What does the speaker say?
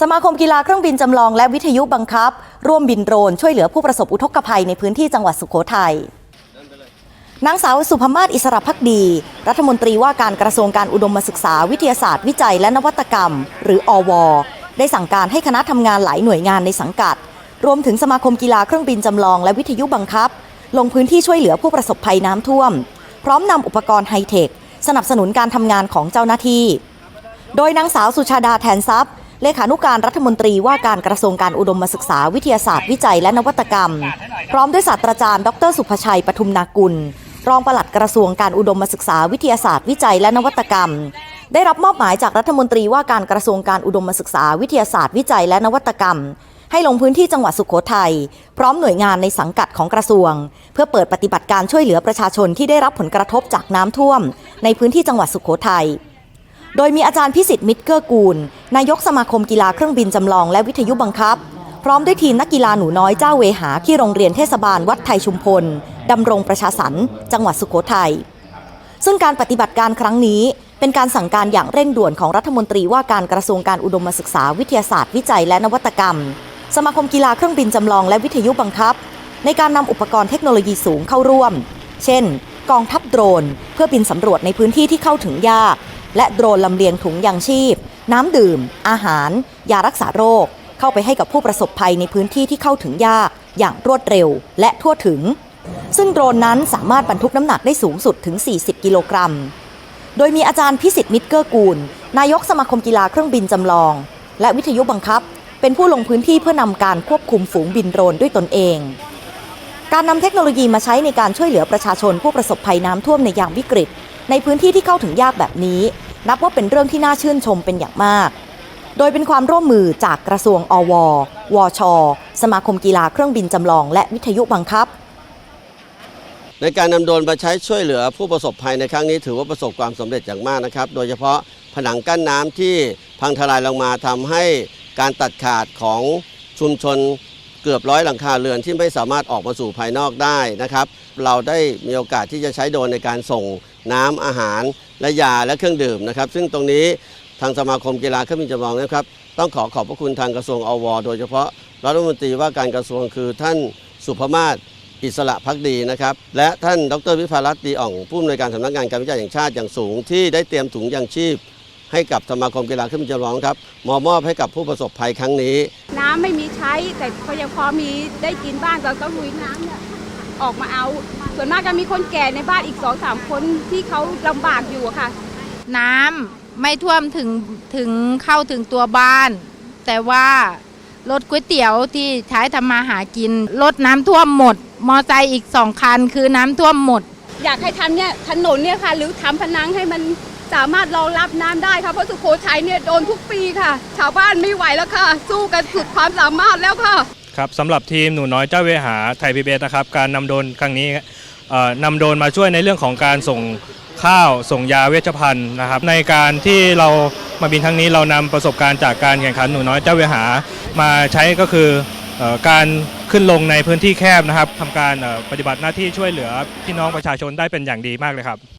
สมาคมกีฬาเครื่องบินจำลองและวิทยุบังคับ ร่วมบินโดรนช่วยเหลือผู้ประสบอุทกภัยในพื้นที่จังหวัดสุโขทัยนางสาวสุภมาศอิสระพักดี รัฐมนตรีว่าการกระทรวงการอุดมศึกษาวิทยาศาสตร์วิจัยและนวัตกรรม หรืออว ได้สั่งการให้คณะทำงานหลายหน่วยงานในสังกัด รวมถึงสมาคมกีฬาเครื่องบินจำลองและวิทยุบังคับ ลงพื้นที่ช่วยเหลือผู้ประสบภัยน้ำท่วม พร้อมนำอุปกรณ์ไฮเทค สนับสนุนการทำงานของเจ้าหน้าที่ โดยนางสาวสุชาดาแทนทรัพย์ เลขานุการรัฐมนตรีว่าการกระทรวงการอุดมศึกษาวิทยาศาสตร์วิจัยและนวัตกรรม พร้อมด้วยศาสตราจารย์ ดร สุภชัยปทุมนากุล รองปลัดกระทรวงการอุดมศึกษาวิทยาศาสตร์วิจัยและนวัตกรรม ได้รับมอบหมายจากรัฐมนตรีว่าการกระทรวงการอุดมศึกษาวิทยาศาสตร์วิจัยและนวัตกรรม ให้ลงพื้นที่จังหวัดสุโขทัยพร้อมหน่วยงานในสังกัดของกระทรวง เพื่อเปิดปฏิบัติการช่วยเหลือประชาชนที่ได้รับผลกระทบจากน้ำท่วม ในพื้นที่จังหวัดสุโขทัย โดยมีอาจารย์พิสิทธิ์มิตรเกื้อกูล นายกสมาคมกีฬาเครื่องบินจำลองและวิทยุบังคับ พร้อมด้วยทีมนักกีฬาหนูน้อยเจ้าเวหาที่โรงเรียนเทศบาลวัดไทยชุมพลดำรงประชาสรรจังหวัดสุโขทัยซึ่งการปฏิบัติการครั้งนี้เป็นการสั่งการอย่างเร่งด่วนของรัฐมนตรีว่าการกระทรวงการอุดมศึกษาวิทยาศาสตร์วิจัยและนวัตกรรม สมาคมกีฬาเครื่องบินจำลองและวิทยุบังคับ ในการนำอุปกรณ์เทคโนโลยีสูงเข้าร่วม เช่น กองทัพโดรน เพื่อบินสำรวจในพื้นที่ที่เข้าถึงยาก และโดรนลำเลียงถุงยางชีพ น้ำดื่ม อาหาร ยารักษาโรค เข้าไปให้กับผู้ประสบภัยในพื้นที่ที่เข้าถึงยาก อย่างรวดเร็วและทั่วถึง ซึ่งโดรนนั้นสามารถบรรทุกน้ำหนักได้สูงสุดถึง 40 กิโลกรัม โดยมีอาจารย์พิสิทธิ์มิตรเกื้อกูล นายกสมาคมกีฬาเครื่องบินจำลอง และวิทยุบังคับ เป็นผู้ลงพื้นที่เพื่อนำการควบคุมฝูงบินโดรนด้วยตนเองการนำเทคโนโลยีมาใช้ในการช่วยเหลือประชาชนผู้ประสบภัยน้ำท่วมในยามวิกฤต ในพื้นที่ที่เข้าถึงยากแบบนี้ นับว่าเป็นเรื่องที่น่าชื่นชมเป็นอย่างมาก โดยเป็นความร่วมมือจากกระทรวงอว วช สมาคมกีฬาเครื่องบินจำลอง และวิทยุบังคับ ในการนำโดรนมาใช้ช่วยเหลือผู้ประสบภัยในครั้งนี้ถือว่าประสบความสำเร็จอย่างมากนะครับ โดยเฉพาะผนังกั้นน้ำที่พังทลายลงมาทำให้การตัดขาดของชุมชนเกือบร้อยหลังคาเรือนที่ไม่สามารถออกมาสู่ภายนอกได้นะครับ เราได้มีโอกาสที่จะใช้โดรนในการส่ง น้ำอาหาร และยาและเครื่องดื่มนะครับ ซึ่งตรงนี้ทางสมาคมกีฬาเครื่องบินจำลองนะครับ ต้องขอขอบพระคุณทางกระทรวงอว โดยเฉพาะรัฐมนตรีว่าการกระทรวงคือท่านสุภมาศอิสระพักดีนะครับ และท่านดรวิภารัตน์ดีอ่องผู้อำนวยการสำนักงานการวิจัยแห่งชาติอย่างสูง ที่ได้เตรียมถุงยางชีพ ให้กับสมาคมกีฬาเครื่องบินจำลองครับมอบมอบให้กับผู้ประสบภัยครั้งนี้ น้ำไม่มีใช้แต่ก็ยังพอมีได้กินบ้างเราต้องลุยน้ำเนี่ยออกมาเอา ส่วนมากจะมีคนแก่ในบ้านอีกสองสามคนที่เขาลำบากอยู่อะค่ะ น้ำไม่ท่วมถึงถึงเข้าถึงตัวบ้าน แต่ว่ารถก๋วยเตี๋ยวที่ใช้ทำมาหากินรถน้ำท่วมหมด มอไซค์อีกสองคันคือน้ำท่วมหมด อยากให้ทำเนี่ยถนนเนี่ยค่ะ หรือทำพนังให้มันสามารถรองรับน้ำได้ค่ะเพราะสุโขทัยเนี่ยโดนทุกปีค่ะ ชาวบ้านไม่ไหวแล้วค่ะ สู้กันสุดความสามารถแล้วค่ะ ครับสำหรับทีมหนูน้อยเจ้าเวหาไทยพีบีนะครับการนำโดนครั้งนี้เอ่อนำโดนมาช่วยในเรื่องของการส่งข้าวส่งยาเวชภัณฑ์นะครับ ในการที่เรามาบินครั้งนี้เรานำประสบการณ์จากการแข่งขันหนูน้อยเจ้าเวหามาใช้ก็คือเอ่อการขึ้นลงในพื้นที่แคบนะครับทำการเอ่อปฏิบัติหน้าที่ช่วยเหลือพี่น้องประชาชนได้เป็นอย่างดีมากเลยครับ